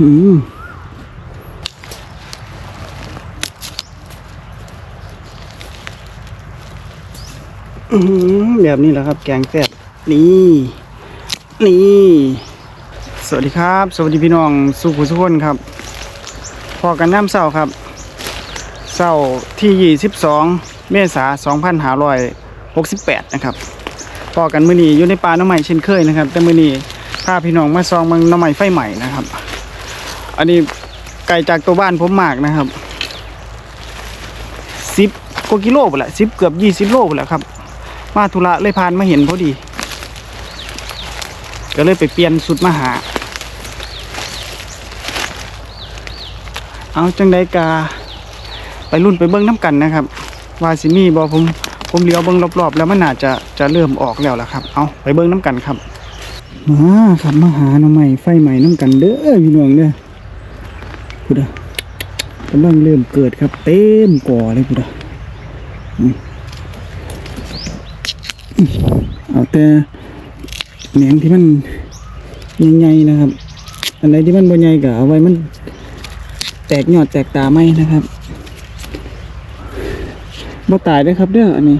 อืมแบบนี้แหละครับ แกงแซ่บนี่ นี่ สวัสดีครับ สวัสดีพี่น้องสุขุสุขนครับพอกันน้ำเศร้าครับเศร้าที่ 22 เมษายน2568 นะครับพอกันมื้อนี้อยู่ในป่าน้ำใหม่เช่นเคยนะครับ แต่มื้อนี้พาพี่น้องมาซองมังน้ำใหม่ไฟใหม่นะครับ อันนี้ไกลจากตัวบ้านผมมากนะครับสิบกว่ากิโลไปละสิบเกือบยี่สิบโลไปละครับ มาธุระเลยผ่านมาเห็นพอดี ก็เลยไปเปลี่ยนสุดมาหา เอาจังไดกา ไปรุ่นไปเบิ้งน้ำกันนะครับ ว่าสิมีบอผมผมเลี้ยวเบิ้งรอบๆ แล้วมันน่าจะจะเริ่มออกแล้วล่ะครับ เอาไปเบิ้งน้ำกันครับมาครับมาหาหน่อใหม่ไฟใหม่น้ำกันเด้อพี่น้องเด้อ พูดะกำลังเริ่มเกิดครับ เต็มก่อเลยพูดะอืมเอาแต่แหนงที่มันใหญ่ๆนะครับ อันไหนที่มันบ่ใหญ่ก็เอาไว้มันแตกยอดแตกตาไหมนะครับบ่ตายเด้ครับเด้ออันนี้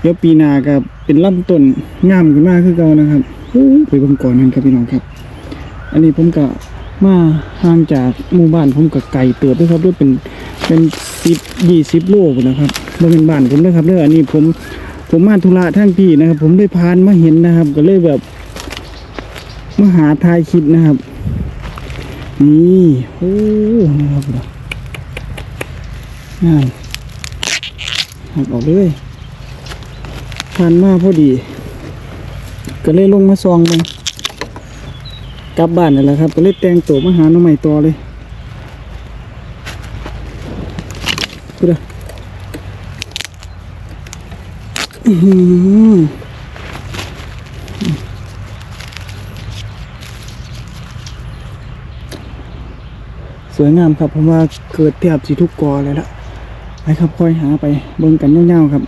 เดี๋ยวปีนาก็เป็นลำต้นงามขึ้นมากคือเก่านะครับโอ้ยไปบิ่งก่อนนั่นครับพี่น้องครับ อันนี้ผมก็ มาห่างจากหมู่บ้านผมก็ไกลเติบด้วยครับด้วยเป็นเป็นสิบยี่สิบโลนะครับบ่เป็นบ้านผมนะครับเด้ออันนี้ผมผมมาธุระทั้งพี่นะครับ ผมได้พานมาเห็นนะครับ ก็เลยแบบมาหาทายคลิปนะครับนี่โอ้นะครับงามหักออกเลยผ่านมาพอดี ก็เลยลงมาซองมัน กลับบ้านนั่นแหละครับ ก็เลยแต่งตัวมาหาหน้องใหม่ต่อเลยกูดะอื้อหือสวยงามครับผมว่าเกิดแทบสิทุกกอเลยละไปครับค่อยหาไปเบิ่งกันเงาวๆครับ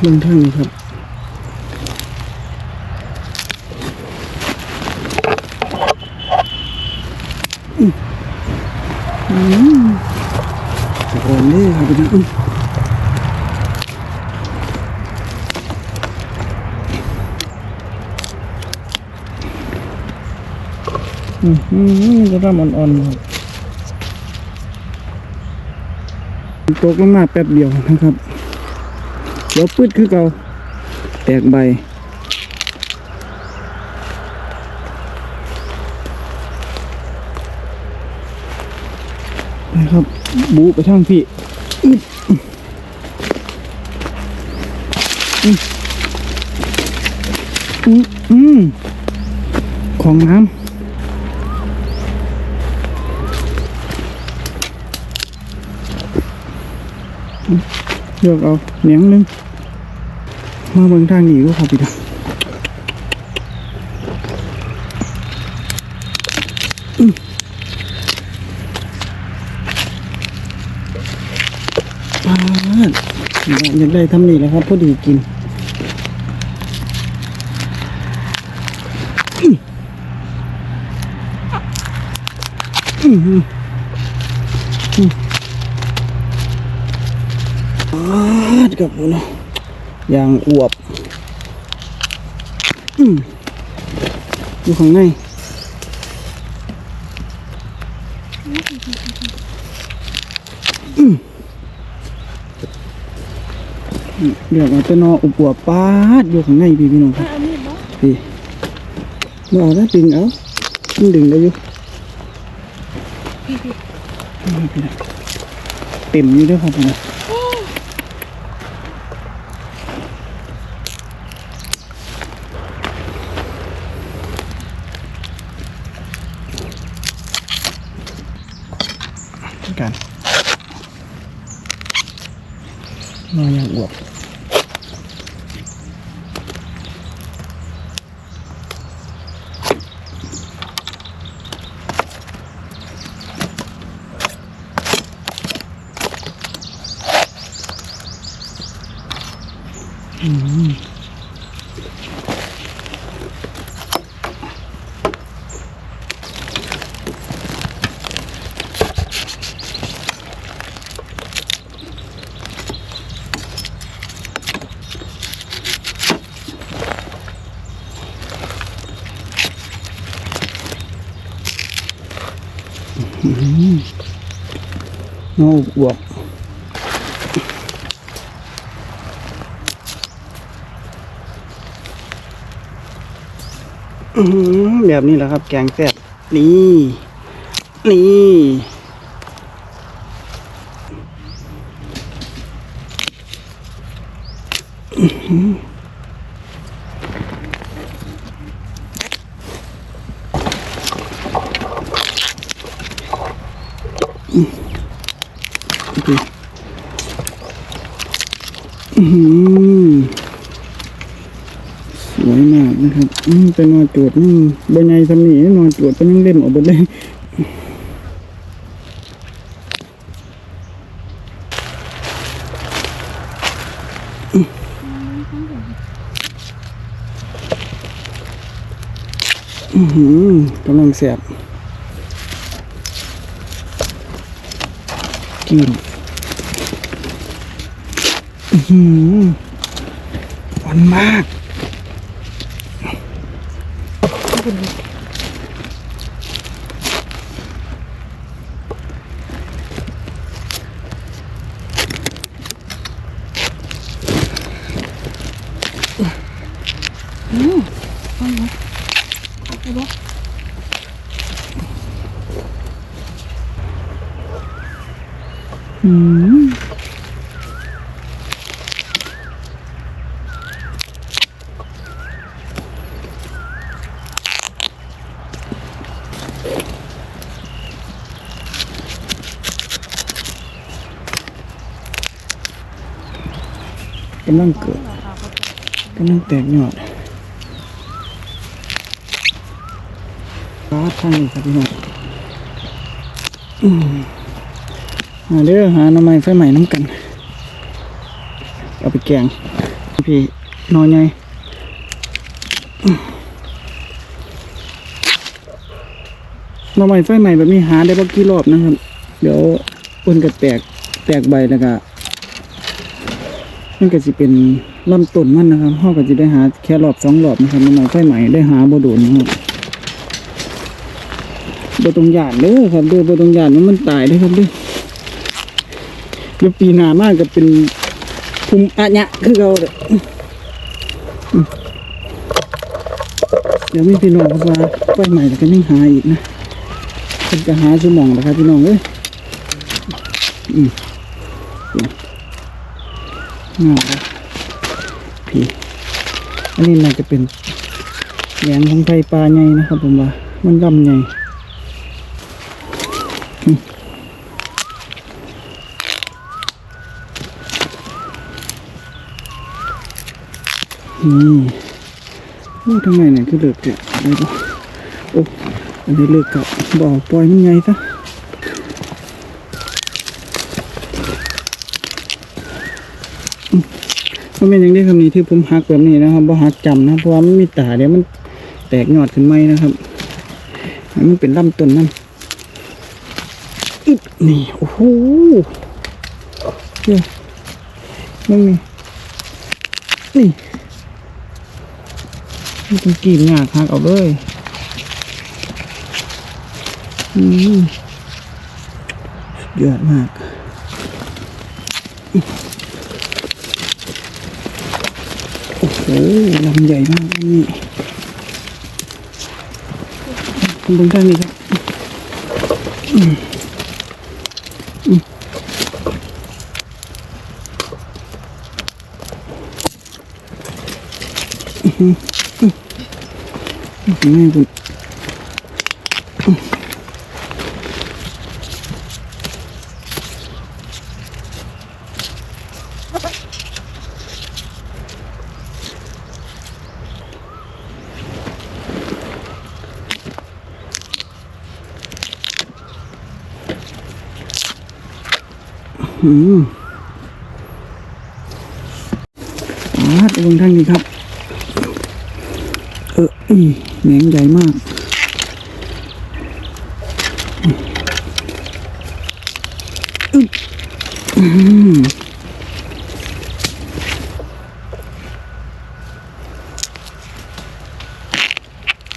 เบิ่งทางนี้ครับ อืมสะอ่อนเลยครับพี่น้องอืมอืมจะทำอ่อนๆครับตกลงมาแป๊บเดียวนะครับเดี๋ยวปืดคือเก่าแตกใบ นะครับ บูไปช่างพี่อืมอืมของน้ำเลือกเอาเหนียงหนึงมาเบิ่งทางนี้ก็ขอไปดังปาด อยากได้ทำนี่แหละครับพอดีกินอื้อหืออื้อปาดกับผมนะอย่างอวบอืมอยู่ข้างใน เดี๋ยวเอาแตนออุบอวปาดอยู่ข้างในพี่พี่น้องครับพี่เมื่อเอาแล้วดึงเอามันดึงได้อยู่เต็มอยู่ด้วยครับพี่น้องกัน นอ นองอวบอืมเงบวกแบบนี้แหละครับ แกงแซ่บนี่ นี่โอเคอื้อหือสวยมากนะครับ อืมแต่นอนจวดนี่บนใหญ่สำนีนอนจวดเป็นยังเล่นออกหมดเลยอือหือกำลังแสบกินอือหือหวานมากอืมกำลังเกิดกำลังแตกยอดฟ้าทางครับพี่น้องอืมมาเด้อหาหน่อไม้ไฟใหม่น้ำกัน เอาไปแกงพี่นอนไงหน่อไม้ไฟใหม่แบบนี้หาได้บ่กี่รอบนะครับ เดี๋ยวเพิ่นก็แตกแตกใบแล้วก็ มันก็สิเป็นลำต้นมันนะครับเฮาก็สิได้หาแค่รอบสองรอบนะครับหน่อไม้ไฟใหม่ได้หาโบโดนนะครับบ่ต้องหยาดเด้อครับเด้อบ่ต้องหยาดมันมันตายเด้ครับเด้อเดี๋ยวปีหน้ามากก็เป็นภูมิอะญะคือเราเด้อเดี๋ยวมีพี่น้องเขาว่าไฟใหม่แล้วก็ยังหาอีกนะเป็นจะหาสมองนะครับพี่น้องเอ้ยอืม งามเลยพี่อันนี้น่าจะเป็นแหวนของไฟปลาใหญ่นะครับ ผมว่า มันลำใหญ่นี่โอ้ทำไมเนี่ยคือเลิกเนี่ยอะไรก็โอ้อันนี้เลิกกับบอกปล่อยมันไงซะอืม มันเป็นอย่างนี้คำนี้ที่ผมหักแบบนี้นะครับบ่หักจำนะเพราะว่ามันมีตาเดี๋ยวมันแตกยอดขึ้นไหมนะครับมันเป็นลำต้นมันอึ๊บนี่โอ้โหเดี๋ยมันมีนี่ไม่ต้องกรีดหยากหักเอาเลยอืมสุดยอดมาก โอ้โหลำใหญ่มากนี่คุณบนข้างนี้ครับอืมอืมอื้อหืออือหือแม่ อืมอาดลงทางนี้ครับ เอออีแหนงใหญ่มากอึ๊บอืม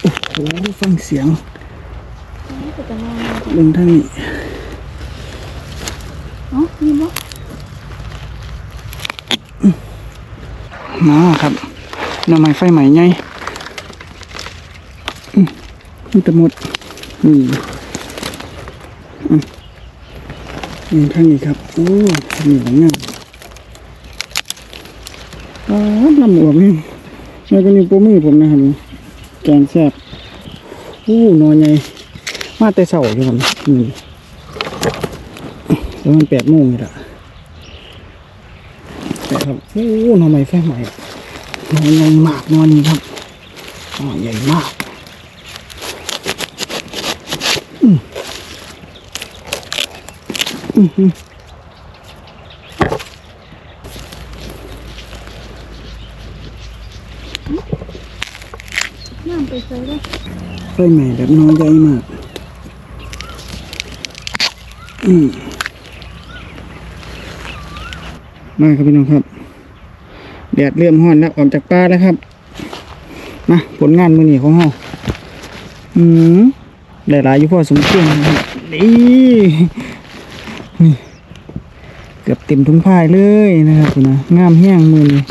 โอ้โห ฟังเสียงนี่คือจะนอนลงทางนี้ เอ๋อมีบ่มาครับหน่อไม้ไฟใหม่ไงอืมมีแตะมดนี่อืมลงทางนี้ครับโอ้นี่หลังงามอ๋อลำอวบนี่แล้วก็นี่ปูมือผมนะครับแกงแซ่บโอ้นอนใหญ่มาแต่เสาอยู่ครับนี่ แล้วมันแปดโมงนี่แหละแต่ครับโอ้หน่อไม้แฟใหม่น่อใหญ่มากนอนี้ครับน่อใหญ่มากอืมอือหือน้ำไปใส่เลยไฟใหม่แบบน่อใหญ่มากอืม มาครับพี่น้องครับแดดเริ่มห้อนแล้วออกจากป่าแล้วครับมาผลงานมือหนีของเราอืมได้หลายอยู่พอสมควรนี่นี่เกือบเต็มถุงพายเลยนะครับคุณนะงามแห้งมือนี่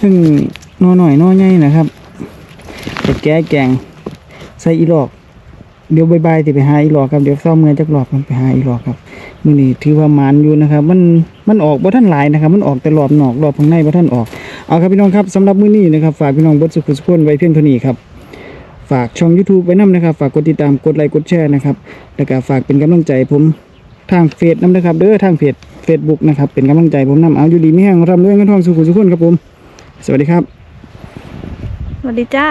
ถึงนอหน่อยนอใหญ่นะครับจะแก้แกงใส่อีหลอกเดี๋ยวบายๆจะไปหาอีหลอกครับเดี๋ยวเศร้าเมื่อจักหลอกกันไปหาอีหลอกครับมือนี้ถือว่ามานอยู่นะครับ มัน มันออกบ่ท่านหลายนะครับ มันออกแต่รอบนอกรอบข้างในบ่ท่านออกเอาครับพี่น้องครับสำหรับมื้อนี้นะครับฝากพี่น้องเบดสุขุสุขนไว้เพียงเท่านี้ครับฝากช่อง YouTube ไว้นํนะครับ ฝากกดติดตามกดไลค์กดแชร์นะครับแล้วก็ฝากเป็นกำลังใจผมทางเฟซนํนะครับเด้อทางเพจ Facebook นะครับเป็นกำลังใจผมนํเอาอยู่ดีไมีแห้งร่ำรวยเงินทองสุขุสุขนครับผม สวัสดีครับ สวัสดีจ้า